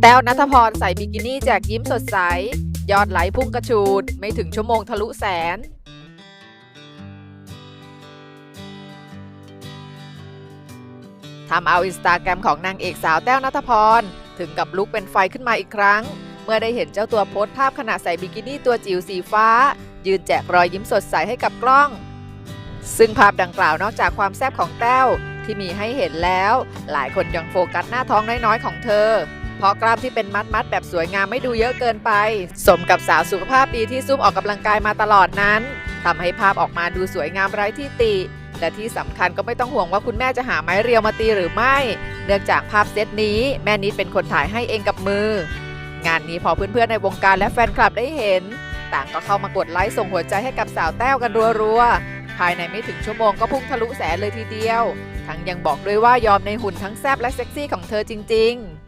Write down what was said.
แต้วนัทพรใส่บิกินี่แจกยิ้มสดใส ยอดไหลพุ่งกระชูด ไม่ถึงชั่วโมงทะลุแสน ทำเอาอินสตาแกรมของนางเอกสาวแต้วนัทพร ถึงกับลุกเป็นไฟขึ้นมาอีกครั้ง เมื่อได้เห็นเจ้าตัวโพสต์ภาพขณะใส่บิกินี่ตัวจิ๋วสีฟ้า ยืนแจกรอยยิ้มสดใสให้กับกล้อง ซึ่งภาพดังกล่าวนอกจากความแซ่บของแต้วที่มีให้เห็นแล้ว หลายคนยังโฟกัสหน้าท้องน้อยๆของเธอ เพราะกล้ามที่เป็นมัดๆแบบสวยงามไม่ดูเยอะเกินไป สมกับสาวสุขภาพดีที่ซุ่มออกกำลังกายมาตลอดนั้นทำให้ภาพออกมาดูสวยงามไร้ที่ติ และที่สำคัญก็ไม่ต้องห่วงว่าคุณแม่จะหาไม้เรียวมาตีหรือไม่ เนื่องจากภาพเซตนี้แม่นิดเป็นคนถ่ายให้เองกับมือ งานนี้พอเพื่อนๆในวงการและแฟนคลับได้เห็น ต่างก็เข้ามากดไลค์ส่งหัวใจให้กับสาวแต้วกันรัวๆภายในไม่ถึงชั่วโมงก็พุ่งทะลุแสนเลยทีเดียว ทั้งยังบอกด้วยว่ายอมในหุ่นทั้งแซบและเซ็กซี่ของเธอจริง ๆ